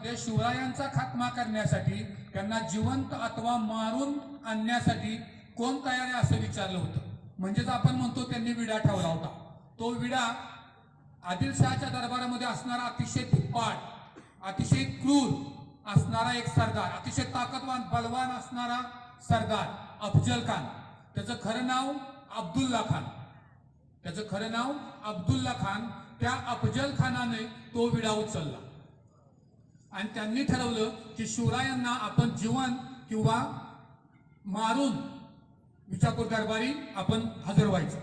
दरबारामध्ये शिवरायांचा खात्मा करण्यासाठी त्यांना जिवंत अथवा मारून आणण्यासाठी कोण तयार आहे असं विचारलं होतं. म्हणजेच आपण म्हणतो त्यांनी विडा ठेवला होता. तो विडा आदिलशहाच्या दरबारामध्ये असणारा अतिशय थिप्पाट अतिशय क्रूर असणारा एक सरदार अतिशय ताकदवान बलवान असणारा सरदार अफजल खान. त्याचं खरं नाव अब्दुल्ला खान. त्याचं खरं नाव अब्दुल्ला खान. त्या अफजल खानाने तो विडा उचलला. आणि त्यांनी ठरवलं की शिवरायांना आपण जीवन किंवा मारून विजापूर दरबारी आपण हजर व्हायचं.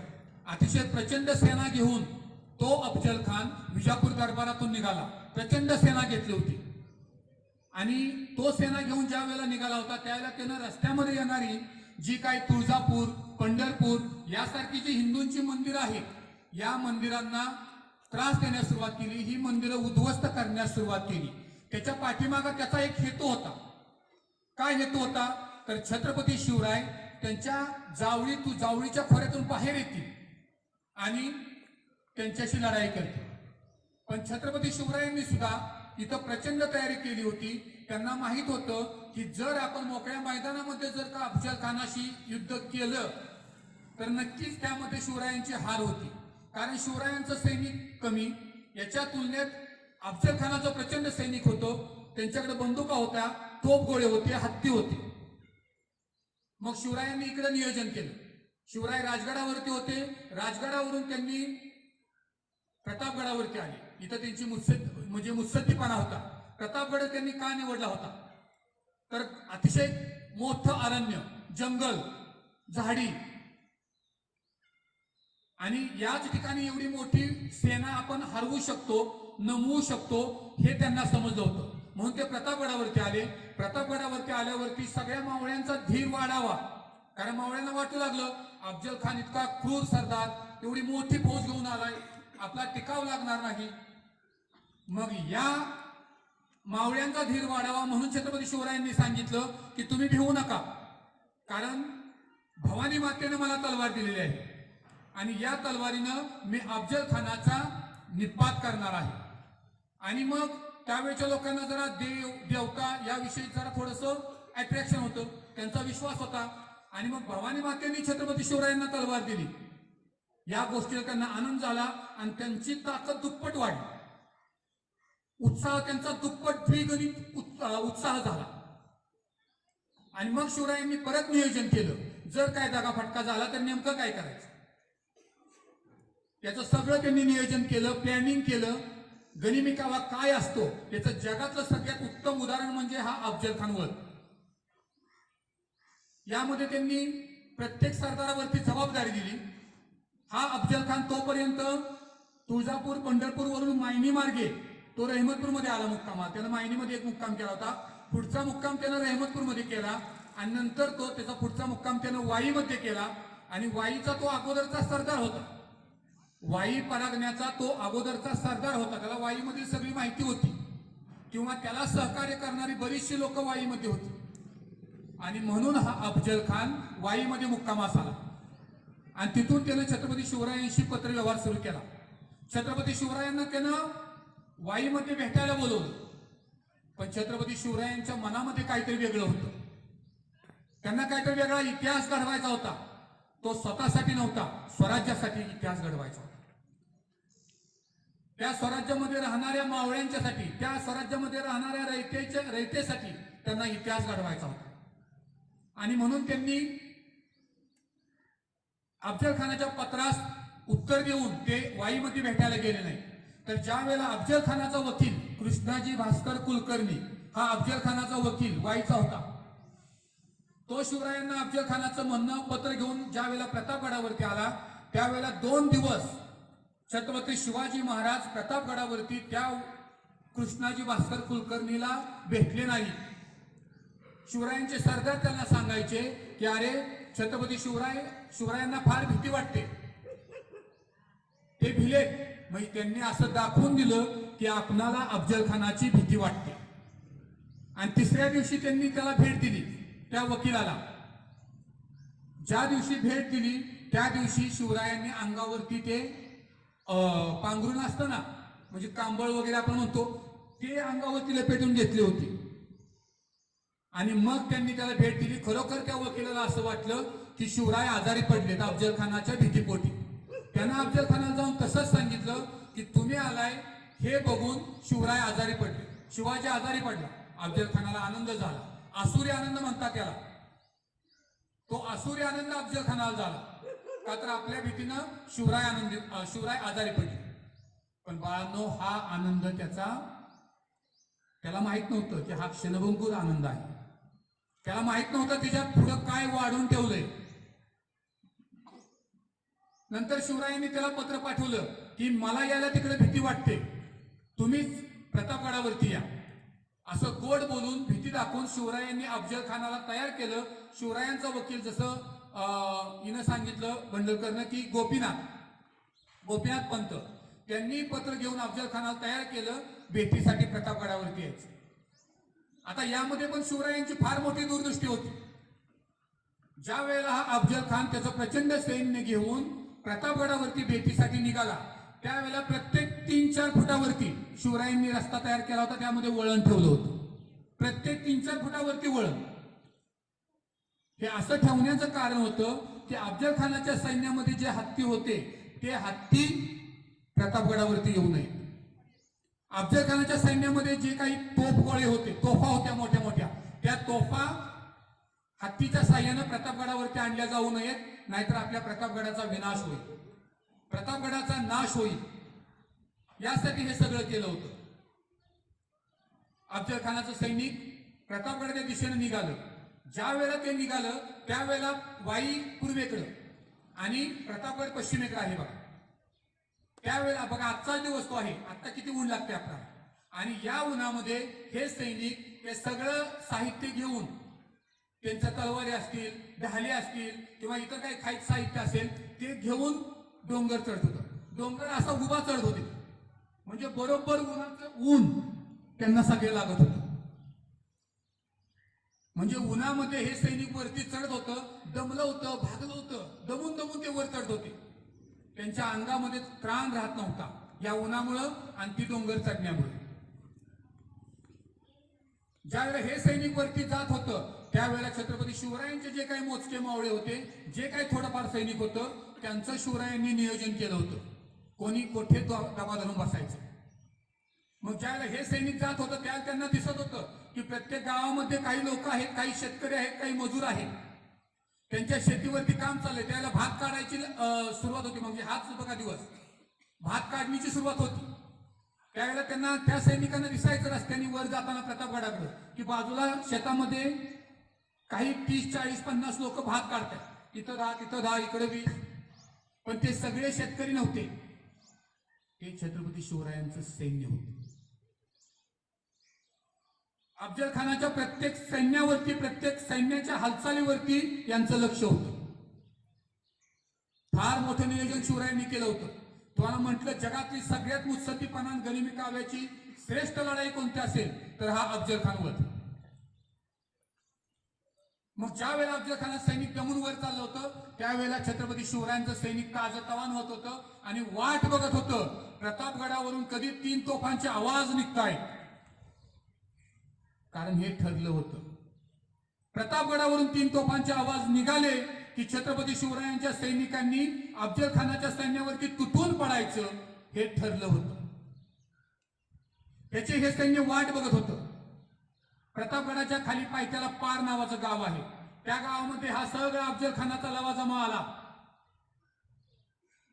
अतिशय प्रचंड सेना घेऊन तो अफजल खान विजापूर दरबारातून निघाला. प्रचंड सेना घेतली होती. आणि तो सेना घेऊन ज्या वेळेला निघाला होता त्यावेळेला त्यानं रस्त्यामध्ये येणारी जी काही तुळजापूर पंढरपूर यासारखी जी हिंदूंची मंदिरं आहेत या मंदिरांना त्रास देण्यास सुरुवात केली. ही मंदिरं उद्ध्वस्त करण्यास सुरुवात केली. त्याच्या पाठीमागा त्याचा एक हेतू होता. काय हेतू होता? तर छत्रपती शिवराय त्यांच्या जावळी तू जावळीच्या खोऱ्यातून बाहेर येतील आणि त्यांच्याशी लढाई करतील. पण छत्रपती शिवरायांनी सुद्धा इथं प्रचंड तयारी केली होती. त्यांना माहीत होतं की जर आपण मोकळ्या मैदानामध्ये जर का अफजल खानाशी युद्ध केलं तर नक्कीच त्यामध्ये शिवरायांची हार होती. कारण शिवरायांचं सैनिक कमी याच्या तुलनेत अफजल खानाचं प्रचंड सैनिक होतो. त्यांच्याकडे बंदुका होत्या तोप गोळे होते हत्ती होते. मग शिवरायांनी इकडे नियोजन केलं. शिवराय राजगडावरती होते. राजगडावरून त्यांनी प्रतापगडावरती आले. इथं त्यांची मुत्सद म्हणजे मुत्सद्दीपणा होता. प्रतापगड त्यांनी का निवडला होता? तर अतिशय मोठं अरण्य जंगल झाडी. आणि याच ठिकाणी एवढी मोठी सेना आपण हरवू शकतो. नमवू शकतो हे त्यांना समजलं होतं. म्हणून ते प्रतापगडावरती आले. प्रतापगडावरती आल्यावरती सगळ्या मावळ्यांचा धीर वाढावा. कारण मावळ्यांना वाटू लागलं अफजल खान इतका क्रूर सरदार एवढी मोठी फौज घेऊन आलाय आपला टिकाव लागणार नाही. मग या मावळ्यांचा धीर वाढावा म्हणून छत्रपती शिवरायांनी सांगितलं की तुम्ही भिवू नका. कारण भवानी मातेनं मला तलवार दिलेली आहे. आणि या तलवारीनं मी अफजल खानाचा निपात करणार आहे. आणि मग त्यावेळच्या लोकांना जरा देव देवता याविषयी जरा थोडस अट्रॅक्शन होतं. त्यांचा विश्वास होता. आणि मग भवानी मातेने छत्रपती शिवरायांना तलवार दिली. या गोष्टीला त्यांना आनंद झाला आणि त्यांची ताकद दुप्पट वाढली. उत्साह त्यांचा दुप्पट द्विगणित उत्साह झाला. आणि मग शिवरायांनी परत नियोजन केलं. जर काय दगाफटका झाला तर नेमकं काय करायचं? याचं सगळं त्यांनी नियोजन केलं प्लॅनिंग केलं. गनिमिकावा काय असतो? याचं जगातलं सगळ्यात उत्तम उदाहरण म्हणजे हा अफजल खान वध यामध्ये त्यांनी प्रत्येक सरदारावरती जबाबदारी दिली. हा अफजल खान तोपर्यंत तुळजापूर पंढरपूरवरून मायनी मार्गे तो रहमतपूरमध्ये आला मुक्कामा. त्यानं मायनीमध्ये एक मुक्काम केला होता. पुढचा मुक्काम त्यानं रहमतपूरमध्ये केला आणि नंतर तो त्याचा पुढचा मुक्काम त्यानं वाईमध्ये केला आणि वाईचा तो अगोदरचा सरदार होता. वाई परागण्याचा तो अगोदरचा सरदार होता. त्याला वाईमधील सगळी माहिती होती. किंवा त्याला सहकार्य करणारी बरीचशी लोक वाईमध्ये होती. आणि म्हणून हा अफजल खान वाईमध्ये मुक्कामास आला. आणि तिथून त्यानं छत्रपती शिवरायांशी पत्रव्यवहार सुरू केला. छत्रपती शिवरायांना त्यानं वाईमध्ये भेटायला बोलवलं. पण छत्रपती शिवरायांच्या मनामध्ये काहीतरी वेगळं होतं. त्यांना काहीतरी वेगळा इतिहास घडवायचा होता. तो स्वतःसाठी नव्हता स्वराज्यासाठी इतिहास घडवायचा होता. त्या स्वराज्यामध्ये राहणाऱ्या मावळ्यांच्यासाठी त्या स्वराज्यामध्ये राहणाऱ्या रयतेच्या रयतेसाठी त्यांना इतिहास घडवायचा होता. आणि म्हणून त्यांनी अफजल खानाच्या पत्रास उत्तर देऊन ते वाईमध्ये भेटायला गेले नाही. तर ज्या वेळेला अफजल खानाचा वकील कृष्णाजी भास्कर कुलकर्णी हा अफजल खानाचा वकील वाईचा होता तो शिवरायांना अफजल खानाचं म्हणणं पत्र घेऊन ज्या वेळेला प्रतापगडावरती आला त्यावेळेला दोन दिवस छत्रपती शिवाजी महाराज प्रतापगडावरती त्या कृष्णाजी भास्कर कुलकर्णीला भेटले नाही. शिवरायांचे सरदार त्यांना सांगायचे की अरे छत्रपती शिवराय शिवरायांना फार भीती वाटते. ते भिले. मग त्यांनी असं दाखवून दिलं की आपणाला अफजल खानाची भीती वाटते. आणि तिसऱ्या दिवशी त्यांनी त्याला भेट दिली. त्या वकिलाला. ज्या दिवशी भेट दिली त्या दिवशी शिवरायांनी अंगावरती ते अं, पांघरून असतं ना म्हणजे कांबळ वगैरे आपण म्हणतो ते अंगावरती लपेटून घेतली होती. आणि मग त्यांनी त्याला भेट दिली. खरोखर त्या वकिलाला असं वाटलं की शिवराय आजारी पडलेत अफजल खानाच्या भीतीपोटी. त्यांना अफजल खानाला जाऊन तसंच सांगितलं की तुम्ही आलाय हे बघून शिवराय आजारी पडले. शिवाजी आजारी पडला. अफजल खानाला आनंद झाला. आसुरी आनंद म्हणतात त्याला तो आसुरी आनंद अफजल खानाला झाला. का तर आपल्या भीतीनं शिवराय आनंदी शिवराय आजारी पडले. पण बाळांनो हा आनंद त्याचा त्याला माहीत नव्हतं की हा क्षणभंगूर आनंद आहे. त्याला माहीत नव्हतं त्याच्यात पुढं काय वाढून ठेवलंय. नंतर शिवरायांनी त्याला पत्र पाठवलं की मला यायला तिकडे भीती वाटते. तुम्हीच प्रतापगडावरती या. असं गोड बोलून भीती दाखवून शिवरायांनी अफजल खानाला तयार केलं. शिवरायांचा वकील जसं हिनं सांगितलं बंडलकरनं की गोपीनाथ गोपीनाथ पंत त्यांनी पत्र घेऊन अफजल खानाला तयार केलं भेटीसाठी प्रतापगडावरती यायचं. आता यामध्ये पण शिवरायांची फार मोठी दूरदृष्टी होती. ज्या वेळेला हा अफजल खान त्याचं प्रचंड सैन्य घेऊन प्रतापगडावरती भेटीसाठी निघाला त्यावेळेला प्रत्येक तीन चार फुटावरती शिवरायांनी रस्ता तयार केला होता त्यामध्ये वळण ठेवलं होतं. प्रत्येक तीन चार फुटावरती वळण. हे असं ठेवण्याचं कारण होतं की अफजल खानाच्या सैन्यामध्ये जे हत्ती होते ते हत्ती प्रतापगडावरती येऊ नये अफजल खानाच्या सैन्यामध्ये जे काही तोफ गोळे होते तोफा होत्या मोठ्या मोठ्या त्या तोफा हत्तीच्या साह्यानं प्रतापगडावरती आणल्या जाऊ नयेत नाहीतर आपल्या प्रतापगडाचा विनाश होईल. प्रतापगडाचा नाश होईल. यासाठी हे सगळं केलं होतं. अफजल खानाचं सैनिक प्रतापगडाच्या दिशेनं निघालं. ज्या वेळेला ते निघालं त्यावेळेला वाई पूर्वेकडं आणि प्रतापगड पश्चिमेकडे आहे बघा. त्यावेळेला बघा आजचा दिवस तो आहे आता किती ऊन लागते आपल्याला. आणि या उन्हामध्ये हे सैनिक हे सगळं साहित्य घेऊन त्यांच्या तलवारी असतील ढाले असतील किंवा इतर काही खायचं साहित्य असेल ते घेऊन डोंगर चढत होतं. डोंगर असा उभा चढत होते. म्हणजे बरोबर उन्हाचं ऊन त्यांना सगळे लागत होतं. म्हणजे उन्हामध्ये हे सैनिक वरती चढत होतं दमलं होतं भागलं होतं दमून दमून ते वर चढत होते. त्यांच्या अंगामध्ये त्राण राहत नव्हता. या उन्हामुळं आणि ती डोंगर चढण्यामुळे. ज्यावेळेला हे सैनिक वरती जात होतं त्यावेळेला छत्रपती शिवरायांचे जे काही मोजके मावळे होते जे काही थोडंफार सैनिक होतं त्यांचं शिवरायांनी नियोजन केलं होतं. कोणी कोठे तो दबा धरून बसायचं. मग ज्यावेळेला हे सैनिक जात होतं त्यावेळेला त्यांना दिसत होतं की प्रत्येक गावामध्ये काही लोक आहेत काही शेतकरी आहेत काही मजूर आहेत. त्यांच्या शेतीवरती काम चाललंय. त्याला भात काढायची सुरुवात होती. म्हणजे हाच बघा दिवस. भात काढणीची सुरुवात होती. त्यावेळेला त्यांना त्या सैनिकांना दिसायचं रस्त्याने वर जाताना प्रतापगडाकडे की बाजूला शेतामध्ये काही तीस चाळीस पन्नास लोक भाग काढतात. इथं दहा तिथं दहा इकडे वीस. पण ते सगळे शेतकरी नव्हते. हे छत्रपती शिवरायांचं सैन्य होते. अफजल खानाच्या प्रत्येक सैन्यावरती प्रत्येक सैन्याच्या हालचालीवरती यांचं लक्ष होतं. फार मोठं नियोजन शिवरायांनी केलं होतं. तुम्हाला म्हटलं जगातली सगळ्यात मुत्सद्दीपणा आणि गनिमी काव्याची श्रेष्ठ लढाई कोणती असेल? तर हा अफजल खान वध. मग ज्या वेळेला अफजल खाना सैनिक दमून वर चाललं होतं त्यावेळेला छत्रपती शिवरायांचं सैनिक काजतवान होत होतं आणि वाट बघत होतं. प्रतापगडावरून कधी तीन तोफांचे आवाज निघतायत? कारण हे ठरलं होतं. प्रतापगडावरून तीन तोफांचे आवाज निघाले की छत्रपती शिवरायांच्या सैनिकांनी अफजल खानाच्या सैन्यावरती तुटून पडायचं हे ठरलं होतं. त्याचे हे सैन्य वाट बघत होतं. प्रतापगडाच्या खाली पायथ्याला पार नावाचं गाव आहे. त्या गावामध्ये हा सगळा अफजल खानाचा लवाजमा आला.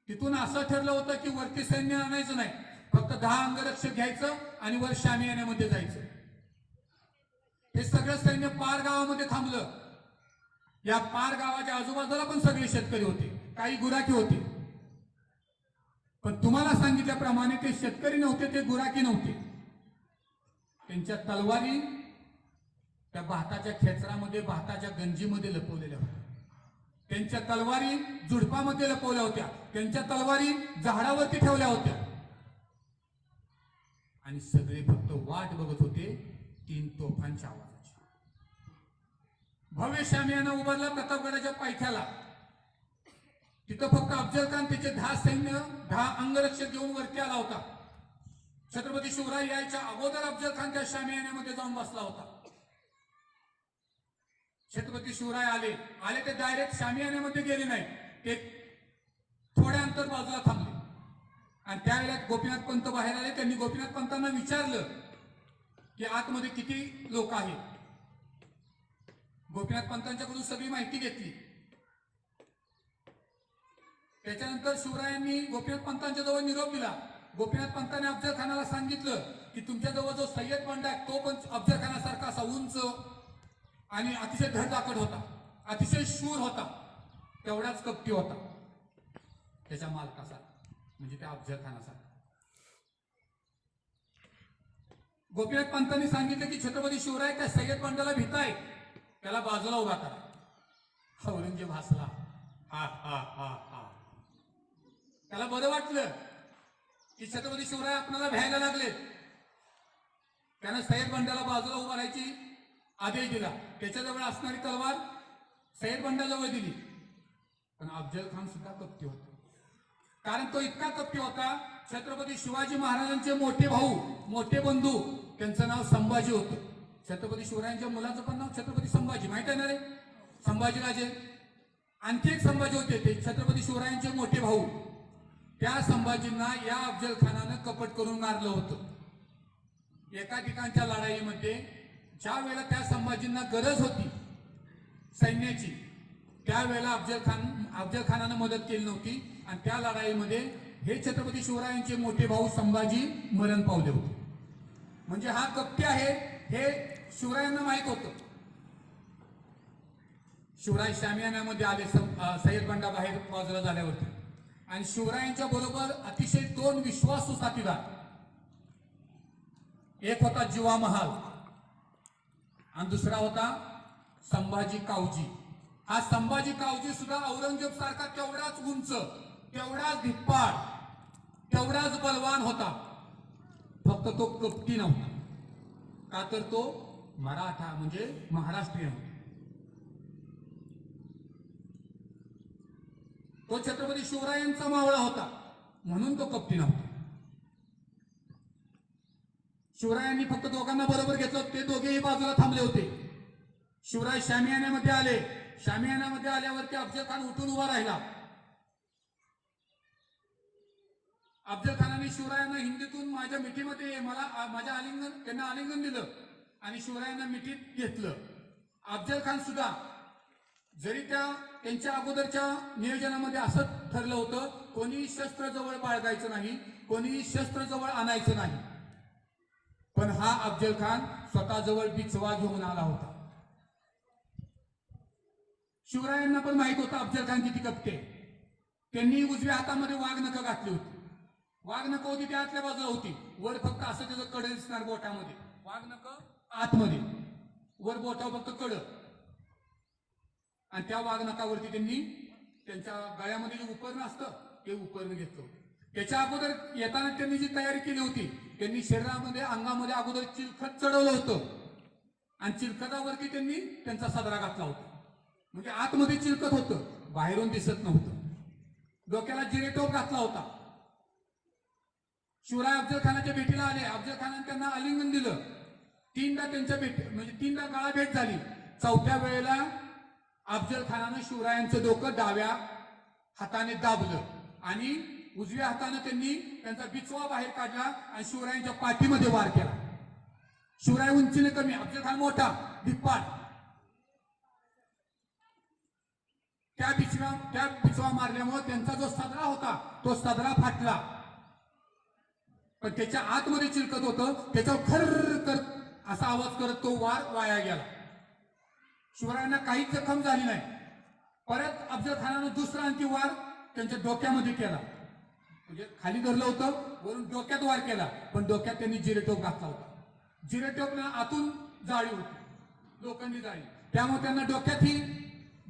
तिथून असं ठरलं होतं की वरती सैन्य आणायचं नाही. फक्त दहा अंगरक्षक घ्यायचं आणि वर शामी येण्यामध्ये जायचं. हे सगळं सैन्य पार गावामध्ये थांबलं. या पार गावाच्या आजूबाजूला पण सगळे शेतकरी होते. काही गुराखी होते. पण तुम्हाला सांगितल्याप्रमाणे ते शेतकरी नव्हते ते गुराखी नव्हते. त्यांच्या तलवारी त्या भाताच्या खेचरामध्ये भाताच्या गंजीमध्ये लपवलेल्या होत्या. त्यांच्या तलवारी झुडपामध्ये लपवल्या होत्या. त्यांच्या तलवारी झाडावरती ठेवल्या होत्या. आणि सगळे फक्त वाट बघत होते तीन तोफांच्या आवाजाची. भव्य शामियाना उभारला प्रतापगडाच्या पायथ्याला. तिथं फक्त अफजल खान त्याचे दहा सैन्य दहा अंगरक्षक घेऊन वरती आला होता. छत्रपती शिवराय यायच्या अगोदर अफजल खान त्या शामियान्यामध्ये जाऊन बसला होता. छत्रपती शिवराय आले. आले ते डायरेक्ट शामियान्यामध्ये गेले नाही. ते थोड्या अंतर बाजूला थांबले. आणि त्यावेळेला गोपीनाथ पंत बाहेर आले. त्यांनी गोपीनाथ पंतांना विचारलं की आतमध्ये किती लोक आहेत? गोपीनाथ पंतांच्याकडून सगळी माहिती घेतली. त्याच्यानंतर शिवरायांनी गोपीनाथ पंतांच्या जवळ निरोप दिला. गोपीनाथ पंतांनी अफजल खानाला सांगितलं की तुमच्या जवळ जो सय्यद बंड आहे तो पण अफजल खानासारखा असा उंच आणि अतिशय धडधाकट होता. अतिशय शूर होता. तेवढाच कपटी होता. त्याच्या मालकाचा म्हणजे त्या अफजल खानाचा गोपीनाथ पंतांनी सांगितलं की छत्रपती शिवराय त्या सय्यद बंडाला भीताय. त्याला बाजूला उभा करा. औरंगजेब हसला. हा हा हा हा. त्याला बरं वाटलं की छत्रपती शिवराय आपल्याला भ्यायला लागले. त्यानं सय्यद बंडाला बाजूला उभा राहायची आदेश दिला. त्याच्याजवळ असणारी तलवार सय्यद बंडाजवळ दिली. पण अफजल खान सुद्धा कप्ती होता. कारण तो इतका कप्ती होता छत्रपती शिवाजी महाराजांचे मोठे भाऊ मोठे बंधू त्यांचं नाव संभाजी होतं. छत्रपती शिवरायांच्या मुलाचं पण नाव छत्रपती संभाजी माहीत आहे ना रे? संभाजीराजे आणखी एक संभाजी होते ते छत्रपती शिवरायांचे मोठे भाऊ. त्या संभाजींना या अफजल खानानं कपट करून मारलं होतं. एका ठिकाणच्या लढाईमध्ये ज्या वेळेला त्या संभाजींना गरज होती सैन्याची त्यावेळेला अफजल खान अफजल खानानं मदत केली नव्हती आणि त्या लढाईमध्ये हे छत्रपती शिवरायांचे मोठे भाऊ संभाजी मरण पावले होते. म्हणजे हा कप्पी आहे हे शिवरायांना माहीत होतं. शिवराय शामियानामध्ये आले सय्यद बंडा बाहेर बाजूला झाल्यावरती. आणि शिवरायांच्या बरोबर अतिशय दोन विश्वासू साथीदार. एक होता जीवा महाल आणि दुसरा होता संभाजी कावजी. हा संभाजी कावजी सुद्धा औरंगजेब सारखा तेवढाच उंच तेवढाच धिप्पाड तेवढाच बलवान होता. फक्त तो कपटी नव्हता. का तर तो मराठा म्हणजे महाराष्ट्रीयन होता. तो छत्रपती शिवरायांचा मावळा होता म्हणून तो कपटी नव्हता. शिवरायांनी फक्त दोघांना बरोबर घेतलं ते दोघेही बाजूला थांबले होते. शिवराय शामियान्यामध्ये आले. शामियान्यामध्ये आल्यावरती अफजल खान उठून उभा राहिला. अफजल खानाने शिवरायांना हिंदीतून माझ्या मिठीमध्ये मला माझ्या आलिंगन त्यांना आलिंगन दिलं आणि शिवरायांना मिठीत घेतलं. अफजल खान सुद्धा जरी त्या त्यांच्या अगोदरच्या नियोजनामध्ये असं ठरलं होतं कोणी शस्त्र जवळ बाळगायचं नाही कोणी शस्त्र जवळ आणायचं नाही. पण हा अफजल खान स्वतःजवळ बिचवा घेऊन आला होता. शिवरायांना पण माहीत होतं अफजल खान किती कपटे त्यांनी उजव्या हातामध्ये वाघनखं घातली होती. वाघनखं होती त्या आतल्या बाजूला होती. वर फक्त असं त्याचं कडे दिसणार बोटामध्ये. वाघनखं आतमध्ये. वर बोटावर फक्त कड. आणि त्या वाघनखावरती त्यांनी त्यांच्या गळ्यामध्ये जे उपकरण असतं ते उपकरण घेतलं त्याच्या अगोदर येताना त्यांनी जी तयारी केली होती त्यांनी शरीरामध्ये अंगामध्ये अगोदर चिलखत चढवलं होतं. आणि चिलखतावरती त्यांनी त्यांचा सदरा घातला होता. म्हणजे आतमध्ये चिलखत होतं. बाहेरून दिसत नव्हतं. डोक्याला जिरेटोप घातला होता. शिवराय अफजल खानाच्या भेटीला आले. अफजल खानाने त्यांना आलिंगन दिलं. तीनदा त्यांच्या भेट म्हणजे तीनदा काळा भेट झाली. चौथ्या वेळेला अफजल खानानं शिवरायांचं डोकं डाव्या हाताने दाबलं. आणि उजव्या हाताने त्यांनी त्यांचा बिचवा बाहेर काढला आणि शिवरायांच्या पाठीमध्ये वार केला. शिवराय उंचीने कमी अफजल खान मोठा धिप्पाड. त्या बिचव्या त्या बिचवा मारल्यामुळे त्यांचा जो सदरा होता तो सदरा फाटला. पण त्याच्या आतमध्ये चिलकत होतं त्याच्यावर खर कर असा आवाज करत तो वार वाया गेला. शिवरायांना काहीच जखम झाली नाही. परत अफजल खानानं दुसरा आणखी वार त्यांच्या डोक्यामध्ये केला. म्हणजे खाली धरलं होतं वरून डोक्यात वार केला पण डोक्यात त्यांनी जिरेटोप घातला होता. जिरेटोपनं आतून जाळी होती. लोखंडी जाळी. त्यामुळे त्यांना डोक्यात ही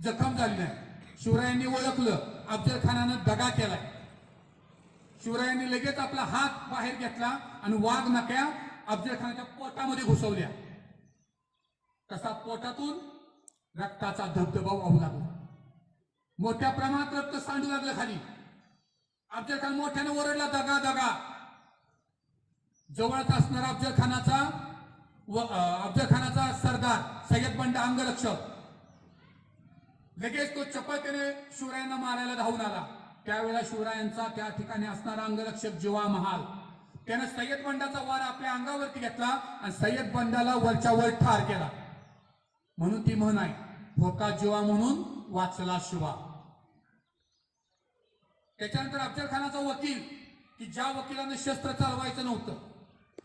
जखम झाली नाही. शिवरायांनी ओळखलं अफजल खानानं दगा केलाय. शिवरायांनी लगेच आपला हात बाहेर घेतला आणि वाघ नक्या अफजल खानाच्या पोटामध्ये घुसवल्या. तसा पोटातून रक्ताचा धबधबा वाहू लागला. मोठ्या प्रमाणात रक्त सांडू लागलं खाली. अफजल खान मोठ्याने ओरडला दगा दगा. जवळच असणारा अफजल खानाचा व अफजल खानाचा सरदार सय्यद बंड अंगरक्षक. लगेच तो चपळतेने शिवरायांना मारायला धावून आला. त्यावेळेला शिवरायांचा त्या ठिकाणी असणारा अंगरक्षक जीवा महाल त्यानं सय्यद बंडाचा वार आपल्या अंगावरती घेतला आणि सय्यद बंडाला वरच्या वर ठार केला. म्हणून ती म्हण आहे होता जीवा म्हणून वाचला शिवा. त्याच्यानंतर अफजल खानाचा वकील की ज्या वकिलानं शस्त्र चालवायचं नव्हतं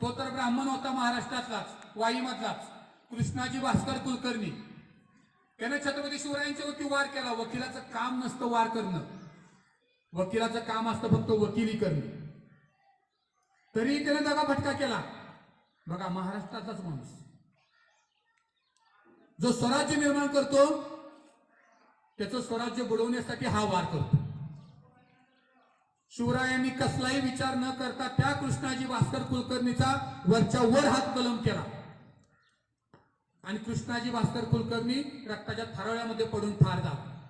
तो तर ब्राह्मण होता महाराष्ट्रातलाच वाईमधलाच कृष्णाजी भास्कर कुलकर्णी. त्याने छत्रपती शिवरायांच्या वरती वार केला. वकिलाचं काम नसतं वार करणं. वकिलाचं काम असतं फक्त वकिली करणे तरी त्याने दगा फटका केला. बघा महाराष्ट्रातलाच माणूस. जो स्वराज्य निर्माण करतो त्याचं स्वराज्य बुडवण्यासाठी हा वार करतो. शिवरायांनी कसलाही विचार न करता त्या कृष्णाजी भास्कर कुलकर्णीचा वरच्या वर हात कलम केला. आणि कृष्णाजी भास्कर कुलकर्णी रक्ताच्या थराळ्यामध्ये पडून ठार झाला.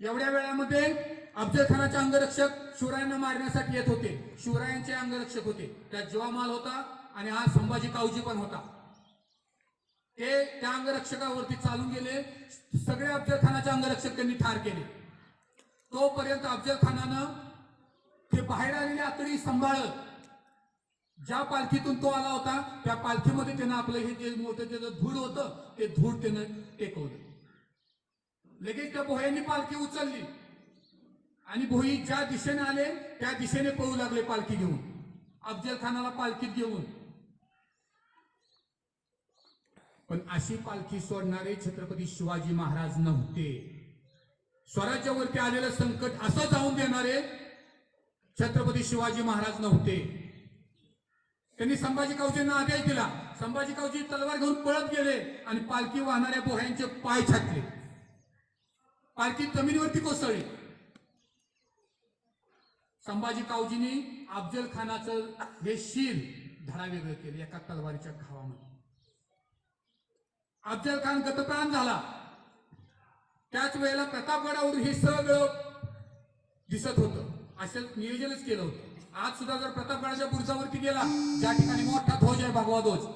एवढ्या वेळामध्ये अफजल खानाचे अंगरक्षक शिवरायांना मारण्यासाठी येत होते. शिवरायांचे अंगरक्षक होते. त्यात जीवामाल होता आणि हा संभाजी कावजी पण होता. ते त्या अंगरक्षकावरती चालून गेले. सगळे अफजल खानाचे अंगरक्षक त्यांनी ठार केले. तोपर्यंत अफजल खानानं ते बाहेर आलेले आतडी सांभाळत ज्या पालखीतून तो आला होता त्या पालखीमध्ये त्यानं आपलं हे जे मोठं त्याचं धूळ होतं ते धूळ त्यानं टेकवलं. लगेच त्या भोयांनी पालखी उचलली. आणि भोई ज्या दिशेने आले त्या दिशेने पळू लागले पालखी घेऊन. अफजल खानाला पालखीत घेऊन. पण अशी पालखी सोडणारे छत्रपती शिवाजी महाराज नव्हते. स्वराज्यावरती आलेलं संकट असं जाऊन देणारे छत्रपती शिवाजी महाराज नव्हते. त्यांनी संभाजी कावजींना आदेश दिला. संभाजी कावजी तलवार घेऊन पळत गेले आणि पालखी वाहणाऱ्या बोह्यांचे पाय छाटले. पालखी जमिनीवरती कोसळली. संभाजी कावजींनी अफजल खानाचं हे शिर धडा वेगळं केलं एका तलवारीच्या घावामध्ये. अफजल खान गतप्राण झाला. त्याच वेळेला प्रतापगडावरून हे सगळं दिसत होतं. असं नियोजनच केलं होतं. आज सुद्धा जर प्रतापगडाच्या पुरुषावरती गेला ज्या ठिकाणी मोठा ध्वज आहे भगवा ध्वज